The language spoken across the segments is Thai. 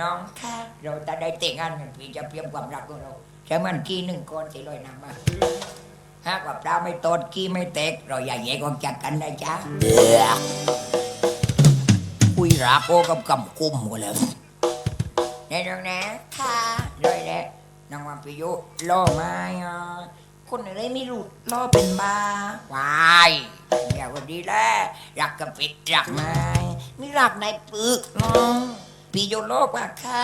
น้องค่ะเราจะได้แต่งงานกันพี่จะเตรียมความรักของเราใช้มันกี้หนึ่งก้อนสิลอยน้ำมาหากว่าปลาไม่ตดกี้ไม่แตก เราอย่าแยกออกจากกันนะจ๊ะเดือคุยรักโอกับกำกุมหมดแล้วแน่น้องนะค่ะเลยแหละน้องวันพิยุล่อไม้อะคนอะไรไม่รู้ล่อเป็นบ้าวายอย่าวันดีแหละรักกับปิดรักไม้ไม่รักในปึกน้อง พี่โยโลกว่าใคร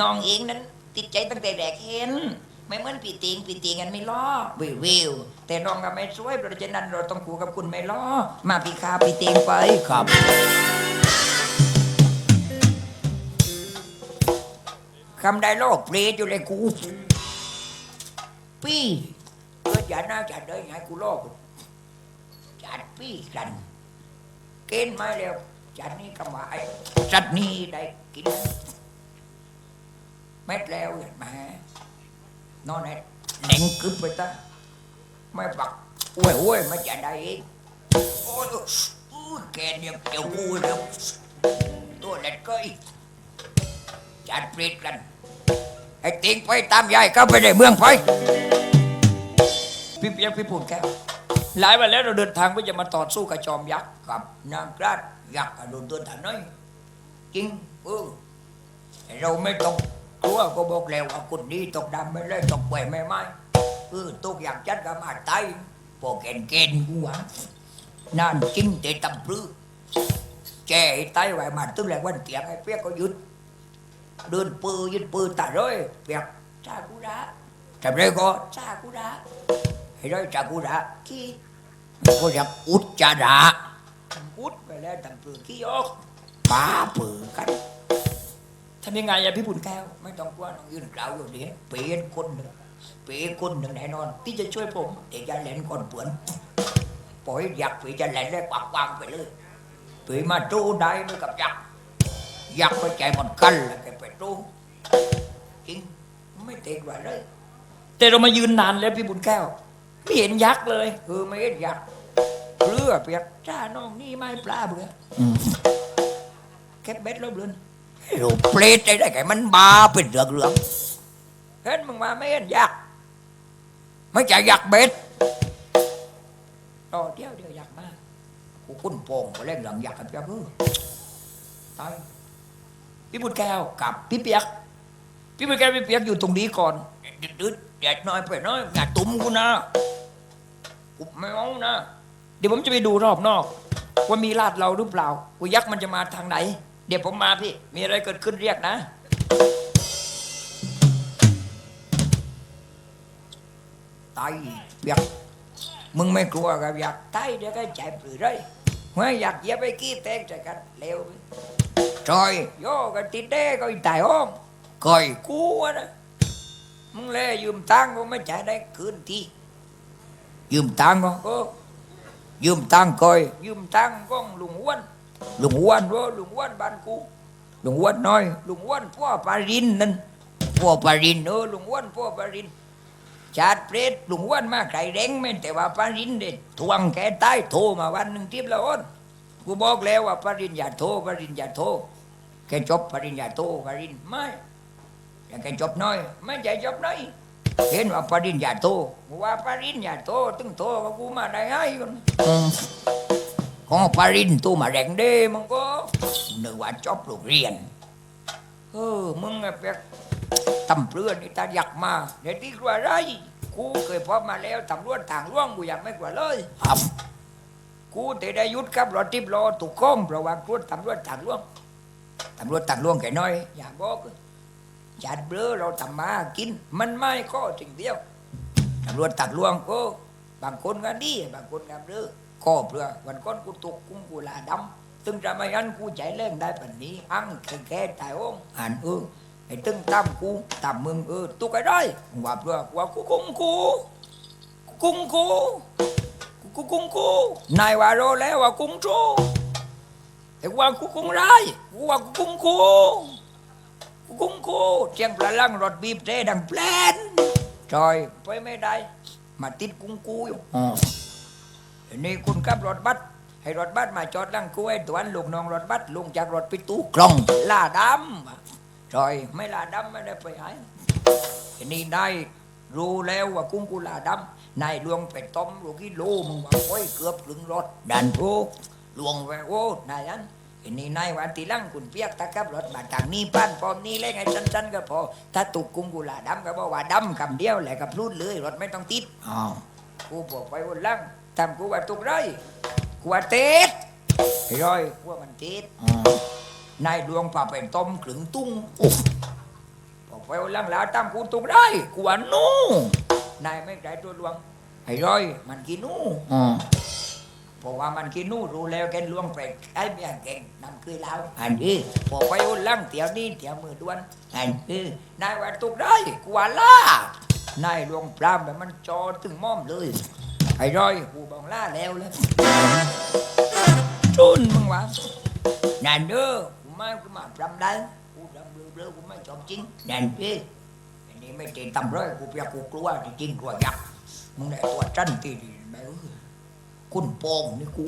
น้องเองนั้น ติดใจตั้งแต่แรกเห็น ไม่เหมือนปีติงปีติงกันไม่ล้อวิววิวแต่น้องก็ไม่ช่วยเพราะฉะนั้นเราต้องคู่กับคุณไม่ล้อมาปีคาปีติงไปครับคำได้โลกเปรตอยู่เลยกูปี้เอออย่าน่าจะได้ไงกูโลกจัดปี้กันเกณฑ์มาแล้ว จัดนี่ก็มาไอ้จัดนี่ได้กินเม็ดแล้วเห็นไหมนอนให้เน่งกึบไปตะไม่ปักอ้วยอ้วยไม่จะได้อีกโอ้ยแกเนี่ยเกี่ยวกูแล้วตัวเล็กก็อีกจัดเปรตกันไอ้ติงไปตามยายเข้าไปในเมืองไปพี่เปียกพี่ปุ่นแก้ว หลายวันแล้วเราเดินทางเพื่อจะมาต่อสู้กับจอมยักษ์กับนางกราดยักษ์อะโดนตัวฐานน้อยจริงเออเราไม่ต้องกลัวก็บอกแล้วว่าคนนี้ตกดำไม่ได้ตกแหวไม่ไม่เออตกอย่างจัดก็มาตายพอเกณฑ์เกณฑ์กูหวังนั่นจริงแต่ตำปลื้แกไตายไว้มาตึ้งแหลกวันเตียงไอ้เปียกก็หยุดเดินปืนยึดปืนตาเลยเปียกจ้ากูระทำไรก็จ้ากูระ ให้ได้จ้ากูระขี้ก็อยากอุดจาระอุดไปแล้วตำปลื้ขี้ยกป้าปืนกันทำยังไงอะพี่บุญแก้ว ไม่ต้องกลัวน้องยืนกล่าวอยู่เดียวเป็นคนหนึ่งเป็นคนหนึ่งแน่นอน ที่จะช่วยผมแต่จะเล่นคนเปลือนปล่อยอยากพี่จะเล่นได้ปากวางไปเลยพี่มาจู้ได้ไม่กับยักษ์ยักษ์ไปใจมันกันแล้วแกไปจู้จริงไม่เตะไว้เลย แต่เรามายืนนานแล้วพี่บุญแก้ว ไม่เห็นยักษ์เลยเออไม่เห็นยักษ์เรือเปียกจ้าน้องนี่ไม่ปลาเบื่ออแคบเบ็ดล้วเบือนรูปเปรตได้ได้ไงมันบาเป็นเรื่องเรื่องเห็นมึงมาไม่เห็นยักษ์ไม่ใช่ยักษ์เบ็ดรอเดียวเดียวยักษ์มากูคุ้นโป่งมาเล่นเรื่องยักษ์กับยักษ์เออตายพี่บุญแก้วกับพี่เปียก พี่บุญแก้วพี่เปียกอยู่ตรงนี้ก่อนดืด แดดน้อยไปน้อยอย่าตุ้มกูนะกูไม่เอานะ เดี๋ยวผมจะไปดูรอบนอก ว่ามีลาดเราหรือเปล่ากูยักษ์มันจะมาทางไหน เดี๋ยวผมมาพี่ มีอะไรเกิดขึ้นเรียกนะ ตายเปียกมึงไม่กลัวกับยากตายเดี๋ยวก็ใจปรือไรไม่อยากษ์เยียบไปกี้แตกจะกันเร็วจอยโยกันติดเด้ก็ตายห้องก่อยกูอะนะ มึงเลยยืมตังค์ก็ไม่จ่ายได้คืนทียืมตังค์ก็เออยืมตังค์ก่อย ยืมตังค์ก้องลุงอ้วนลุงอ้วนว่าลุงอ้วนบ้านกูลุงอ้วนน้อยลุงอ้วนพ่อปารินนั่นพ่อปารินเออลุงอ้วนพ่อปารินชาติเปรตลุงอ้วนมาไก่แดงไม่แต่ว่าปารินเด็ดทวงแกใต้โทรมาวันหนึ่งทิพย์ละอ้นกูบอกแล้วว่าปารินอย่าโทรปารินอย่าโทรแกจบปารินอย่าโทรปารินไม่ แต่แกจบน้อย ไม่ใช่จบน้อย เห็นว่าปารินอยาโทว่าปารินอยาโทตึงโทกับกูมาได้ไงคนของปารินตู้มาแรงเด้มึงก็นึกว่าจบโรงเรียนเออมึงไอ้เป็กตำเปลือนนี่ตาอยากมาเดี๋ยวที่กลัวไรกูเคยพบมาแล้วตำรวจทางล่วงกูอยากไม่กลัวเลยครับกูแต่ได้ยุดครับรถทิพย์รอถูกข้องเพราะว่าตรวตำรวจทางล่วงตำรวจทางล่วงแกน้อย อย่าบอก จัดเบลอเราทำมากิน มันไม่ก็สิ่งเดียวตำรวจทางล่วงโอ้บางคนก็ดีบางคนก็เบลอก็เพื่อวันก่อนกูตกกุ้งกูลาดำตึงจะไม่งั้นกูใจเล่งได้ปันนี้อังแค่แค่ตายองหันเออไอ้ตึงตามกูตามมึงเออตุกไอ้ได้ว่าเพื่อว่ากูกุ้งกูกุ้งกูกูกุ้งกูนายว่าโรแล้วว่ากุ้งโจแต่ว่ากูกุ้งไรกูว่ากูกุ้งกู กูกุ้งกูเสียงปลาลังรถบีบเตดังแปลนจอยไปไม่ได้ มาติดกุ้งกูอยู่นี่คุณขับรถบัสให้รถบัสมาจอดลังกูไอ้ตัวนลูกน้องรถบัสลงจากรถไปตู้กล่องล่าดำจอยไม่ลาดำไม่ได้ไปไหนทีนี้นายรู้แล้วว่ากุ้งกุลาดำนายลวงไปต้มลูกกิโลมึงว่าโอ้ยเกือบถึงรถดันทุกลวงไปโอ้นายอัน ทีนี้นายวันทีลังคุณเปียกตะกับรถมาทางนี้ป้านพร้อมนี้เลยไงสั้นๆก็พอ ถ้าตุกกุ้งกุลาดำก็บอกว่าดำคำเดียวแหละกับพูดเลยรถไม่ต้องติดอ้าวกูบอกไปวันลังทำกูว่าตุกไรกูว่าติดไอ้ร้อยกูว่ามันติดนายดวงพาไปต้มขลึงตุ้งบอกไปวันลังแล้วตามกูตุกได้กูว่านู่นายไม่ใจตัวดวงไอ้ร้อยมันกินนู่อ๋อ เพราะว่ามันกินนู่รู้แล้วแกลวงไปไอ้เมียเก่งนั่นคือเราอันนี้บอกไปวันหลังเที่ยวนี้เที่ยวมือด้วนอันนี้นายว่าตุกได้กว่าล่านายลวงปรามแบบมันจอถึงม่อมเลยไอ้ร้อยกูบองล่าแล้วเลยจุนมึงวะนั่นเด้อกูไม่กูมาปรำได้กูดำเบลอเบลอกูไม่ชอบจริงนั่นพี่อันนี้ไม่เตีตำร้อยกูเปียกกูกลัวจริงกลัวยักษ์มึงได้ตัวจันตีดีแม่เอ้ย คุณป่งนี่กู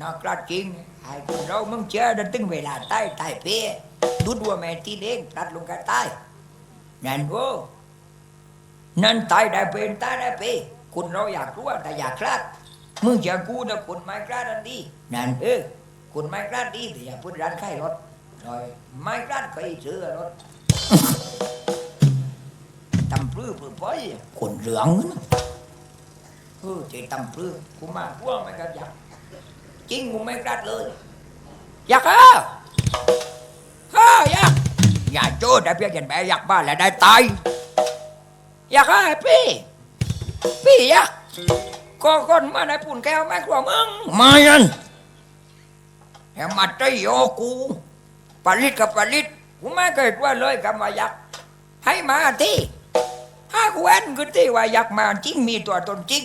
น่ากล้าจริงไอ้คนเรามึงเจอดันตึงเวลาตายตายเป้ดูดัวแม่ตีเด้งตัดลงกันตายนั่นโว้นั่นตายได้เป็นตายได้เป็นคุณเราอยากรู้แต่อยากคลาดมึงจะกูนะคุณไม่กล้าดันดีนั่นเออคุณไม่กล้าดีแต่อย่าพูดร้านขายรถ rồi ไม่กล้าไปซื้อรถตำปลื้อปลื้อป้อยคนเหลืองนะ เออเจตำปลื้อกูมาพวกไม่กล้าอยากจริงกูไม่กล้าเลยอยากเหรอเฮ้ยอยากอย่าโจ้ได้เพียงเห็นแม่อยากบ้านแล้วได้ตายอยากให้พี่ พี่อยากก็คนมาในปุ่นแก้วไม่กลัวมึงมายันแหมมาใจโยกูปลิดกับปลิดกูไม่เคยกลัว่าเลยคำว่าอยากให้มาที่ถ้ากูเอ็นคือที่ว่าอยากมาจริงมีตัวตนจริง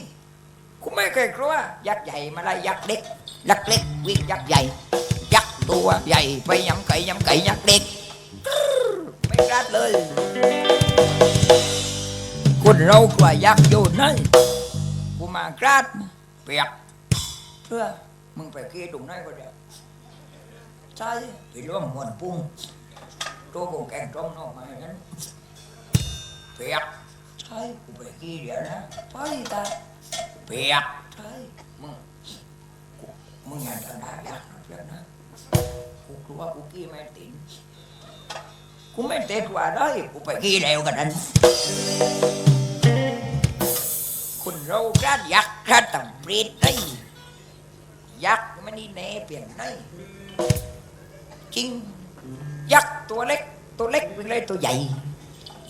กูไม่เคยกลัวยักษ์ใหญ่มาไล่ยักษ์เล็กยักษ์เล็กวิ่งยักษ์ใหญ่ ยักษ์ตัวใหญ่ไปยำไก่ยำไก่ยักษ์เล็กไม่กล้าเลยคนเรากว่ายักษ์อยู่นั่นกูมากราดเปียกเพื่อมึงไปขี้ตรงไหนก็ได้ใช่ไปร่วมมวนปุ้งตัวกูแกงต้มนอกมาอย่างนั้นเปียกใช่กูไปขี้เดี๋ยวนะไปตา เปียกใช่มึงกูมึงอย่าจะได่ายักษ์นะเปียกนะกูกลัวกูขี้ไม่ติดกูไม่เตะกว่าได้กูไปขี้แล้วกันนั้นคุณเรากระยักษ์กระต่ำเปรตได้ยักษ์มันนี่แน่เปลี่ยนได้จริงยักษ์ตัวเล็ก ตัวเล็กเป็นเลยตัวใหญ่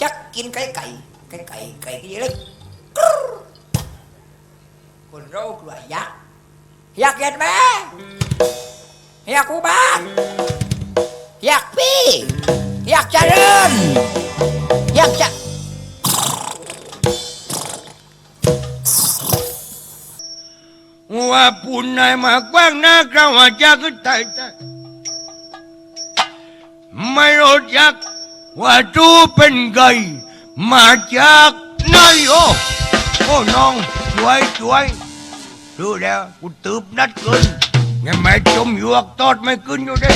ยักษ์กินไก่ไก่ไก่ไก่ไก่ที่เล็ก คนเรากลัวยักษ์ยักษ์เห็นไหมยักษ์กูบ้านยักษ์พี่ยักษ์เจริญยักษ์จะว่าปุ่นนายมากว้างหน้ากระว่าจะขึ้นไตายไม่รู้จักว่าจูเป็นไงมาจากไหนโอ้โอ้น้องช่วยช่วย รู้แล้วกูตืบนัดเกินยังไม่จมหยวกตอดไม่ขึ้นอยู่ด้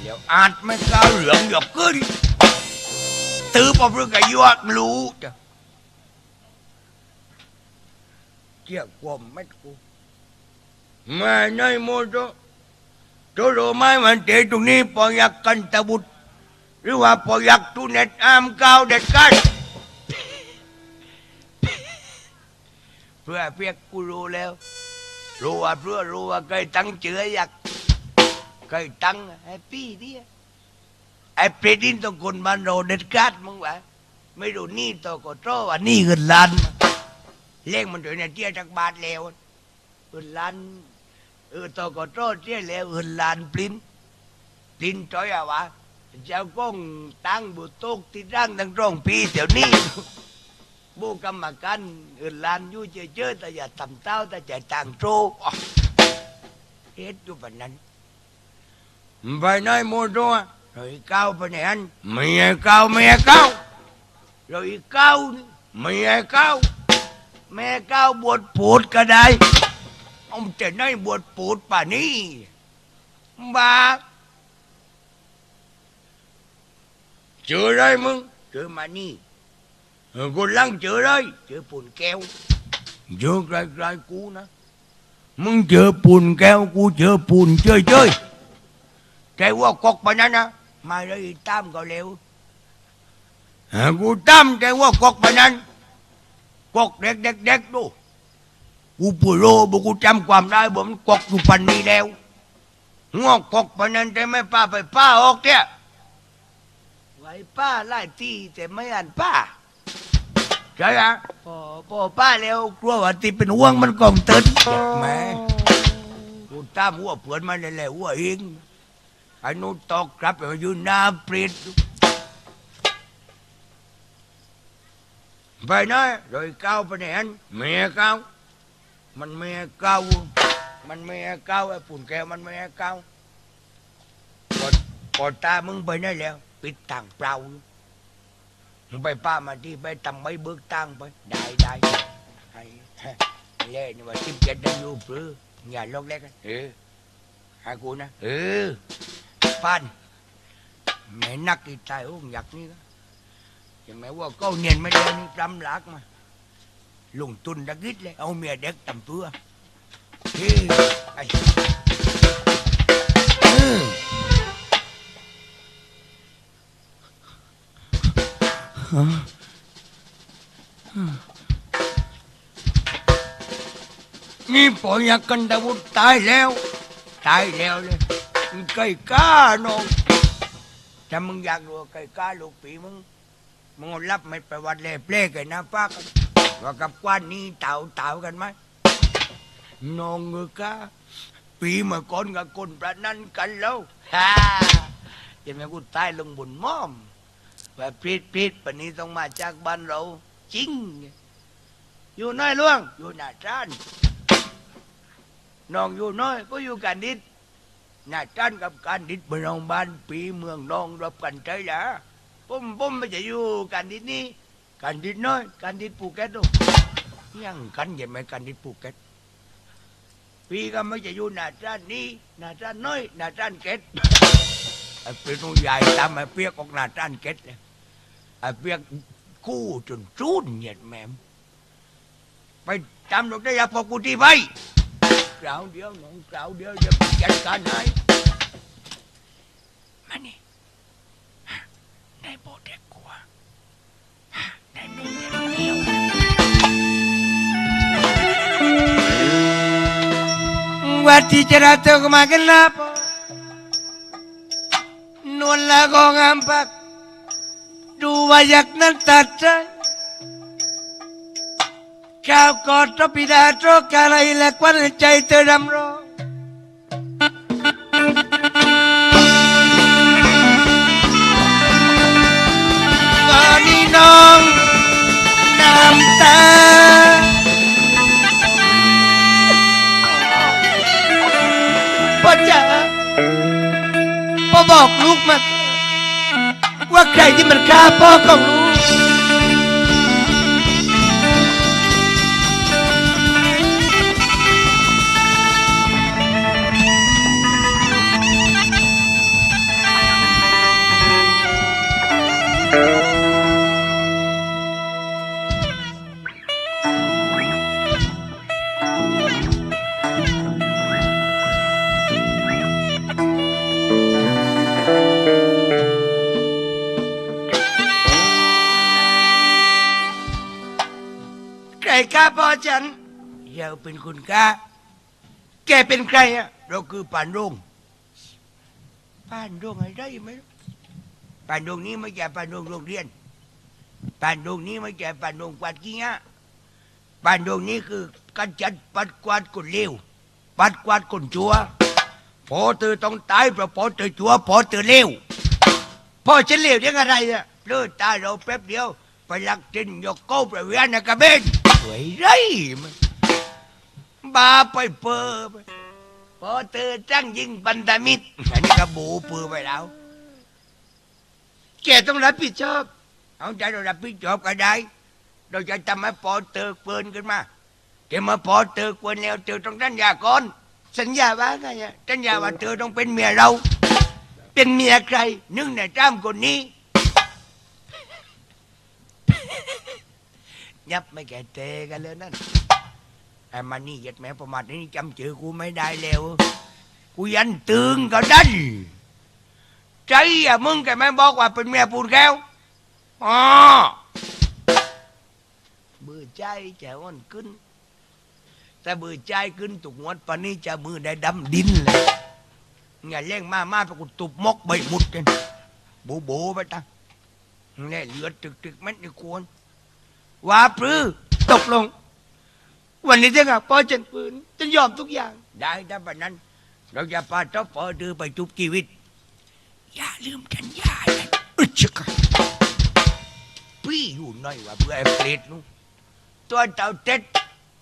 เดี๋ยวอาจไม่กล้าเหลืองหยอกขึ้นตืบเอาเรื่องกับหยวกรู้จ้ะเกี่ยวกับไม่กูมาในโมโตโตโรไม้มันเตะตรงนี้ปอยักกันตะบุตรหรือว่าปอยักตูเน็ตอามก้าวเด็ดกัน เพื่อเพียกกูรู้แล้ว รู้ว่าเพื่อรู้ว่าเคยตั้งเจืออยักเคยตั้งไอ้พี่เนี่ยไอ้เปรดินต้องคนมันโรเด็ดกัดมึงวะไม่รู้นี่ตัวก็โตว่านี่เงินล้านเลี้งมันโดยในเตี้ยจากบาทแล้วเอินลานเออตอก็โตเที่ยแล้วเอินลานปลิ้นปลิ้นจอยอะวะเจ้าก้องตั้งบุตรตกที่ร่างตั้งร่องปีเดี๋ยวนี้ บูกรรมการเอินลานยู่เจอเจอแต่อย่าทำเต้าแต่ใจต่างโตอ๋อเฮ็ดอยู่แบบนั้นไปไหนโมโตะเราอีกเก้าไปไหนอันไม่ให้เก้าไม่ให้เก้าเราอีกเก้านี่ไม่ให้เก้าแม่ก้าวบวชปูดก็ได้เอาจะได้บวชปูดป่านี้บาเจอเลยมึงเจอมานี่ กูลังเจอเลยเจอปุ่นแก้วเจอไกลๆกูนะมึงเจอปุ่นแก้วกูเจอปุ่นเจยเจยๆแต่ว่ากอกไปนั้นนะมาเลยตามก็เร็วกูตามแต่ว่ากอกไปนั้นกอกเด็กเด็กเด็กดูกูปุโรบุกูจำความได้บ่มันกอกอยู่ปันนี้แล้วงอกกอกปนั้นแต่ไม่ป้าไปป้าออกเนี่ยไว้ป้าไล่ที่แต่ไม่อ่านป้า ใช่ไหมพอพอป้าแล้วกลัวว่าที่เป็นห่วงมันกองเติดแหม่กูตามหัวเผื่อนมาเลยแหละหัวเองไอ้นู้นตอกกลับไปอยู่หน้าเปรตไปนะโดยก้าวไปไหนอันเมียก้าวมันเมียก้าวมันไม่ให้ก้าวไอ้ปุ่นแก้วมันไม่ให้ก้าวกดกดตามึงไปนั่นแล้ว ปิดต่างเปล่าอยู่ มึงไปป้ามาที่ไปทำไม่เบิกตังไป ได้ได้ไอ้เล่นี่ว่าทิมเจ็ดได้อยู่ปรืออย่าลอกเล็กนะเออให้กูนะ เออปันแม่นักกีตายโอ้อยากนี่ก็ยังไงว่าเก้าเนียนไม่ได้นี่ปลำหลักมาลงทุนตะกิดเลย เอาเมียเด็กตำตัวเฮ้ยไอ้เอ นี่ปอยากันดาวุธตายแล้ว ตายแล้วเลยมึงไก่ก้าน้องถ้ามึงอยากรู้ไก่ก้าลูกปีมึงมึงรับไม่ไปวัดเล่เปล่กันนะป้ากันว่ากับกว้านนี้เต่าเต่ากันไหมน้องเงกะปีเมื่อก่อนกับคนประนันกันแล้วฮ่าจะแม่กูตายลงบนม้อม ว่าพริดพริดปนี้ต้องมาจากบ้านเราจริง อยู่น้อยล่วง อยู่หน้าจ้านน้องอยู่น้อยก็อยู่กันดิดหน้าจ้านกับการดิดเมืองบ้านปีเมืองน้องรับกันใจละผมผมไม่จะอยู่กันดิดนี่กันดิดน้อยกันดิดภูเก็ตดูยังกันยังไม่กันดิดภูเก็ตพี่ก็ไม่จะอยู่หน้าด้านนี้หน้าด้านน้อยหน้าด้านเก็ดไอ้เปียกนุ่ใหญ่ตามไอ้เปียกออกหน้าด้านเก็ดเลย ไอ้เปียกกู้จนจูนเหยียดแมมไปตามดอกได้ยาพอกูที่ไปกล่าวเดียวน้องกล่าวเดียวจะจัดการให้มานี่ในโบเด็กกว่าในโบเด็กเดียว Guardi gelato come che lapo Non la con ampak Tu vayak duvayagnal tatra Kau koto pidato kala ilakwan chaitu ramro ว่าใค รที่มันฆ่าพ่อของลูกใครฆ่าพ่อฉันเราเป็นคนฆ่าแกเป็นใครอะเราคือปานรุ่งปานรุ่งอะไรไหมปานรุ่งนี้ไม่ใช่ปานรุ่งโรงเรียนปานรุ่งนี้ไม่ใช่ปานรุ่งกวาดกี้ฮะปานรุ่งนี้คือการจัดปัดกวาดคนเลวปัดกวาดคนชั่วพอเธอต้องตายเพราะพอเธอชั่วพอเธอเลวพ่อฉันเลวยังอะไรอะเลือดตาเราแป๊บเดียวไปลักจินยกโก้ประเวียนนะกระเบนส วยไรมันบาไปเปอร์ไปพอเธอจ้างยิงบันดามิตรอันนี้ก็บูเปือไปแล้วแกต้องรับผิดชอบ เอาใจเรารับผิดชอบก็ได้ เราจะทำให้พอเตอเปินขึ้นมาแกมาพอเตอเปินแล้วเธอต้องสัญญาก่อนสัญญาว่าไงสัญญาว่าเธอต้องเป็นเมียเรา เป็นเมียใครนึ่งในจ้ามคนนี้ ยับไม่แก่เตะกันเลยนั่นไอ้มันนี่เหยัดแม่ประมาทนี่จำชื่อกูไม่ได้แล้วกูยันตึงก็ดันใจอะมึงแกไม่บอกว่าเป็นเมียปูนแก้วอ๋อเบื่อใจแจะอ่อนขึ้น แต่เบื่อใจขึ้นตุกงวดปานนี้จะมือได้ดำดินเลยอย่าเล่งมามาไปกูตุบมกใบหมุดกันโบโบไปตั้งแน่เหลือตึกตึกๆเม็ดนี่ควร ว่าปรือตกลง วันนี้เจ้าค่ะพ่อฉันปืนฉันยอมทุกอย่าง ได้ถ้าแบบนั้น เราจะพาเจ้าพ่อดือไปจุบชีวิต อย่าลืมกันยานะอึดชะค่ะพี่อยู่หน่อยว่าเพื่อไอ้เปรตนู้นตัวเต่าเต็ด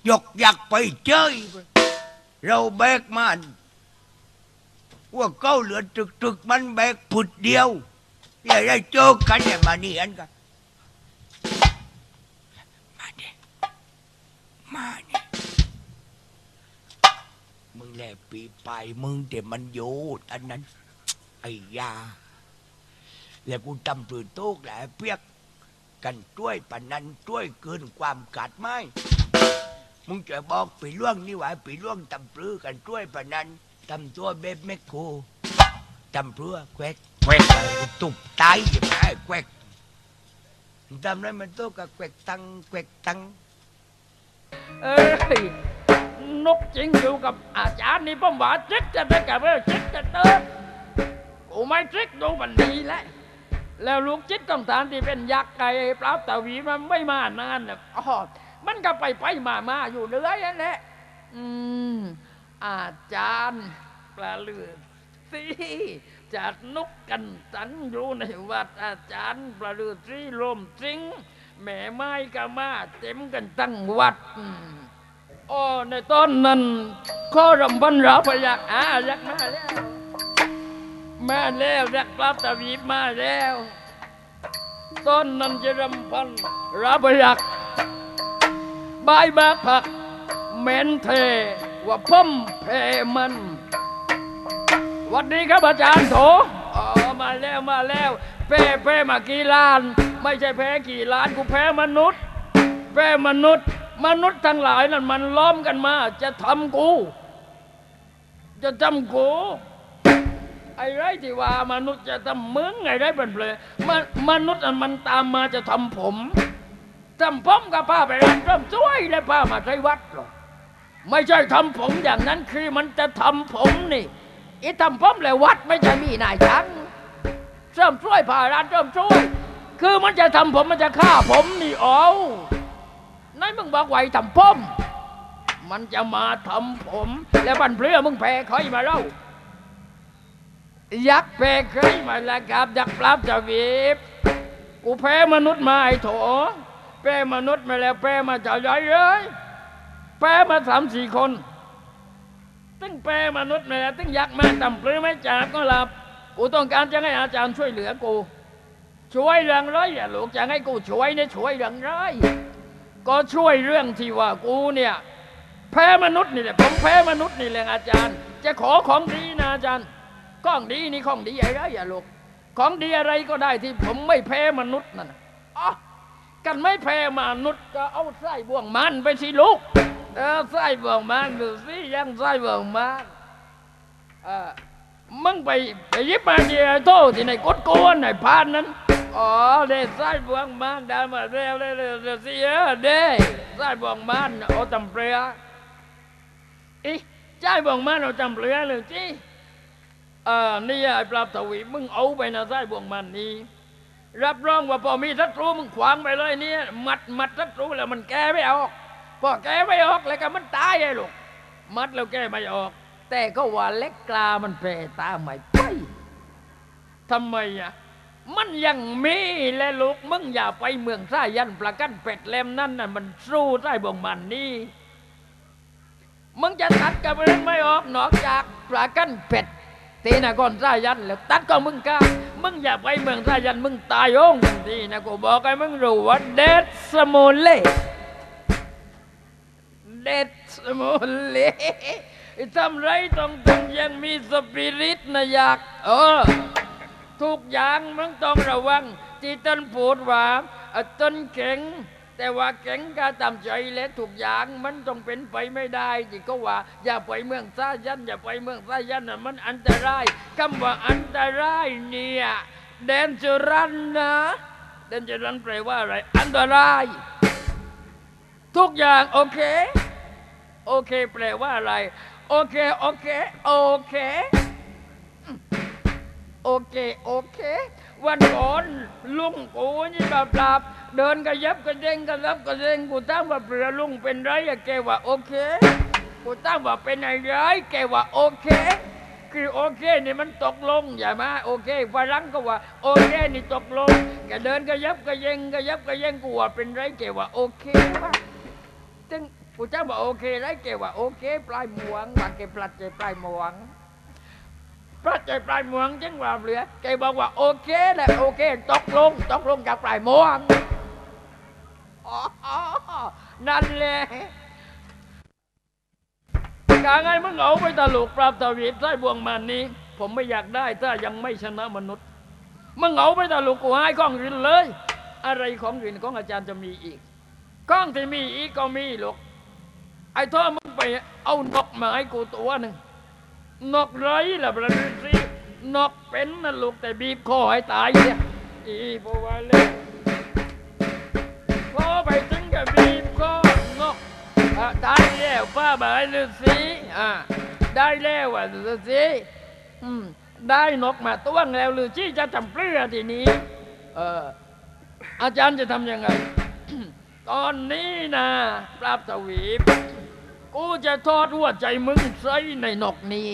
ยกอยากไปเจยเราแบกมันว่าเก้าเหลือตึกตึกๆมันแบกผุดเดียวอย่าได้เจอกันอย่ามานี่อันกัน มาเนี่ย มึงแหละปีไปมึงแต่มันโยดอันนั้น ไอ้ยา แล้วกูจำปืนโต๊กแหละเปียก กันช่วยปานนันช่วยเกินความกัดไม้มึงจะบอกปีล่วงนี่หว่าปีล่วงตำปลือกันช่วยปานนันตำตัวเบบแมคโครตำเพื่อแควกแควกตุบตายอย่ามาให้แควกทำไรมันโตกับแควกตังแควกตัง เอ้ยนกจิงอยู่กับอาจารย์นี่ป้อมว่าจิกจะได้กับเออจิกจะเติมกูไม่จิกดูมันดีแล้วแล้วลูกจิตต้องตามที่เป็นยักษ์ไก่ปราบตะวีมันไม่มานานนะอ๋อมันก็ไปไปมามาอยู่เรื่อยนั่นแหละอืมอาจารย์ปลาเลือสิจัดนกกันตันอยู่ในวัดอาจารย์ปลาเลือสิลมจริง แม่ไม้ก็มาเต็มกันตั้งวัดอ๋อในต้นนั้นข้อรำพันราพยักอ่ายักมาแล้วมาแล้วยักปราบตะวีมาแล้วต้นนั้นจะรำพันราพยักบายบากผักเหม็นเทว่าพ่มเพมันวัสดีครับอาจารย์โถอ๋อมาแล้วมาแล้วเป้เป้มากี่ล้าน ไม่ใช่แพ้กี่ล้านกูแพ้มนุษย์ แพ้มนุษย์ มนุษย์ทั้งหลายนั่นมันล้อมกันมา จะทำกู จะทำกูไอ้ไรที่ว่ามนุษย์จะทำมึงไอ้ไรเป็นเลยมนมนุษย์อันมันตามมาจะทำผมทำผมกับป้าไปร้านร่มช่วยและป้ามาใช้วัดหรอกไม่ใช่ทำผมอย่างนั้นคือมันจะทำผมนี่อีทำผมเลยวัดไม่ใช่มีนายช่างเริ่มช่วยผ่าร้านเริ่มช่วย คือมันจะทำผมมันจะฆ่าผมนี่เอานั่นมึงบอกไว้ทำผม มันจะมาทำผม แล้วบันเพลือมึงแพ้ใครมาเล่ายักษ์แพ้ใครมาแล้วครับยักษ์ปราบจะวีบกูแพ้มนุษย์มาไอ้โถแพ้มนุษย์มาแล้วแพ้มาจะย้อยเลยแปรมาสามสี่คนตึ้งแปรมนุษย์เนี่ยตึ้งยักษ์มาต่ำปรือไม่จากก็หลับกูต้องการจะให้อาจารย์ช่วยเหลือกู ช่วยเรื่องไรอย่าลูกจะให้กูช่วยเนี่ยช่วยเรื่องไร ก็ช่วยเรื่องที่ว่ากูเนี่ยแพ้มนุษย์นี่แหละผมแพ้มนุษย์นี่แหละอาจารย์ จะขอของดีนะอาจารย์ของดีนี่ของดีอะไรอย่าลูกของดีอะไรก็ได้ที่ผมไม่แพ้มนุษย์นั่นอ๋อกันไม่แพ้มนุษย์ก็เอาไส้บ่วงมันไปสิลูกเออไส้บ่วงมันดูสิยังไส้บ่วงมันเออมึงไปไปยิบมาเดียโทษที่ในกดโกนในพานนั้น อ๋อเด้ไส้บ่วงมันด้มาเร็วเลยเลยสิเออเด้ไส้บ่วงมันเอาตำเปลืออีใจบวงมันเอาตำเปลือเลยจีเออนี่ไอ้ปราบทวีมึงเอาไปนะไส้บ่วงมันนี้รับรองว่าพอมีศัตรูมึงขวางไปเลยเนี่ยมัดมัดศัตรูแล้วมันแก้ไม่ออกพอแก้ไม่ออกแล้วก็มันตายไอ้ลูกมัดแล้วแก้ไม่ออก แต่ก็ว่าเล็กกลามันแปรตาไม่ไปทำไมอะ มันยังมีและลูกมึงอย่าไปเมืองซ่ายันประกันเป็ดเล่มนั่นน่ะมันสู้ได้บ่งมันนี่มึงจะตัดกับเรื่องไม่ออกนอกจากประกันเป็ดตีนะก่อนสายันแล้วตัดก็มึงก้ามึงอย่าไปเมืองสายันมึงตายโองทันทีนะกูบอกให้มึงรู้ว่าเดดสโมเล่เดดสโมเล่ทำไรต้องต้องยังมีสปิริตนะอยากเออ ทุกอย่างมึงต้องระวัง ที่ต้นพูดว่าต้นเก่งแต่ว่าแข็งกาตามใจและทุกอย่างมันต้องเป็นไปไม่ได้ที่ก็ว่า อย่าไปเมืองซายันอย่าไปเมืองซายันน่ะมันอันตรายคำว่าอันตรายเนี่ยแดนจรันนะแดนจรันแปลว่าอะไร อันตราย ทุกอย่างโอเค โอเค แปลว่าอะไร โอเค โอเค โอเค โอเคโอเค วันก่อนลุงกูนี่แบบหลับเดินกระยับกระเด้งกระยับกระเด้งกูตั้งว่าเปลือลุงเป็นไรอะแกว่าโอเค กูตั้งว่าเป็นอะไรแกว่าโอเค คือโอเคนี่มันตกลงอย่ามาโอเคฝรั่งก็ว่าโอเคนี่ตกลงแกเดินกระยับกระเยงกระยับกระเยงกูว่าเป็นไรแกว่าโอเควะจึงกูจ้างว่าโอเคไรแกว่าโอเค ปลายหมวงว่าแกปลัดใจปลายหมวง พระใจปลายเมืองจังว่าเหลือแกบอกว่าโอเคแหละโอเคตกลงตกลงจากปลายเมืองอ๋อนั่นแหละกาไงมึงเอาไปตลกปราบตะวีใต้บวงมันนี้ ผมไม่อยากได้ถ้ายังไม่ชนะมนุษย์มึงเอาไปตลกกูให้กล้องรินเลย อะไรของรินของอาจารย์จะมีอีกกล้องที่มีอีกก็มีหรอกไอ้ท่อมึงไปเอานกมาให้กูตัวหนึ่ง นกไรล่ะประเด็นสินกเป็นนะลูกแต่บีบคอให้ตายเนี่ยอีบัวาเลยพอไปถึงกับบีบคอนกอะได้แล้วป้าบายฤษีอะได้แล้วอะฤษีอืมได้นกมาต้วงแล้วฤษีจะทำเปลือทีนี้เอออาจารย์จะทำยังไง ตอนนี้นะปราบสวีป กูจะทอดหัวใจมึงใส่ในนกนี้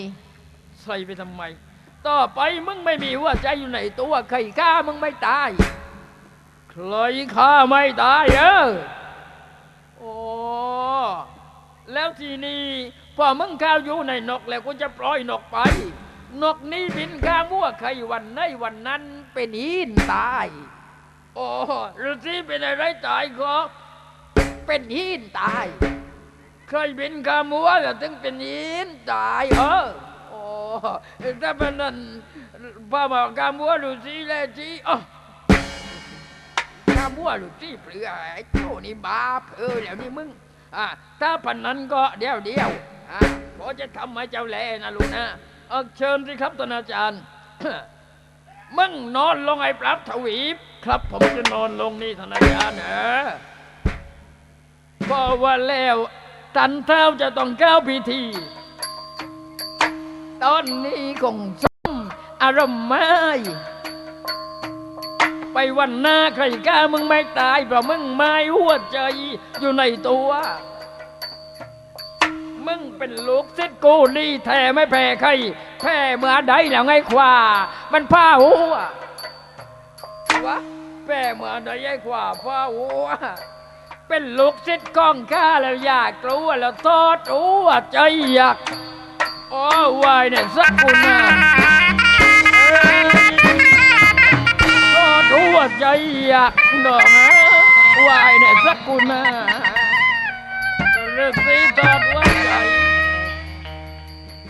ใส่ไปทำไม ต่อไปมึงไม่มีหัวใจอยู่ในตัวใครฆ่ามึงไม่ตาย ใครฆ่าไม่ตายเออโอ้แล้วทีนี้พอมึงข้าวอยู่ในนกแล้วกูจะปล่อยนกไป นกนี้บินข้ามหัวใครวันไหนวันนั้นเป็นหินตาย โอ้ฤาษีเป็นอะไรตายก็เป็นหินตาย เคยบินกามัวแต่ถึงเป็นยินตายเออโอ้ถ้าเป็นนั้นพระมากามัวดูสิแลจีอ๋อกามัวดูสิเปลือยไอ้เจ้านี่บาปเออเดี๋ยวนี้มึงอะถ้าพันนั้นก็เดี๋ยวเดียวอะพอจะทำให้เจ้าแลนะลูกนะเออเชิญสิครับท่านอาจารย์มึงนอนลงไอ้ปรับทวีปครับ ผมจะนอนลงนี่ทนาจารย์เออพอว่าแล้ว ตันเท้าจะต้องก้าวพิธี ตอนนี้คงส้มอารมณ์ไม่ไปวันหน้าใครกล้ามึงไม่ตายเพราะมึงไม่หัวใจอยู่ในตัว มึงเป็นลูกศิษย์กูนี่แท้ไม่แพ้ใคร แพ้เมื่อใดแล้วไงขวามันผ้าหัววะแพ้เมื่อใดไอ้ขวาผ้าหัว เป็นลูกศิษย์กองข้าแล้วอยากรู้แล้วทอดรู้ว่าใจอยากโอ้วายเนี่ยสักกุนาทอดรู้ว่าใจอยากดอกนะวายเนี่ยสักกุนาเรื่องสีทอดว่าใจ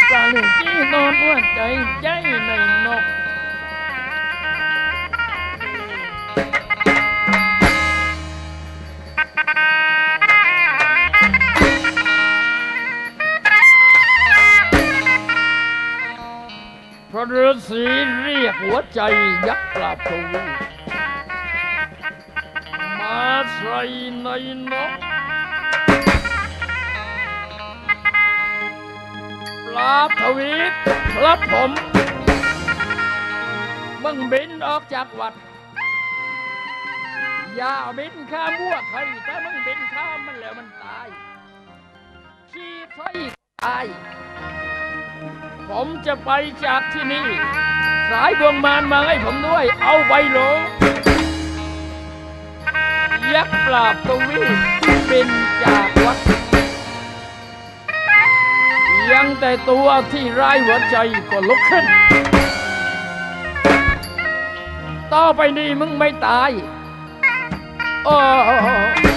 สาลูกที่ทอดว่าใจใจในนก พระฤาษีเรียกหัวใจยักษ์ปราบทวีมาใส่ในนกปราทวีครับผม มึงบินออกจากวัด อย่าบินข้ามั่วใครถ้ามึงบินข้ามมันแล้วมันตาย ขี้ไฟตาย ผมจะไปจากที่นี่ สายดวงมารมาให้ผมด้วย เอาใบโหลยักษ์ปราบตวีเป็นจากวัด ยังแต่ตัวที่ร้ายหัวใจก็ลุกขึ้น ต่อไปนี้มึงไม่ตาย โอ้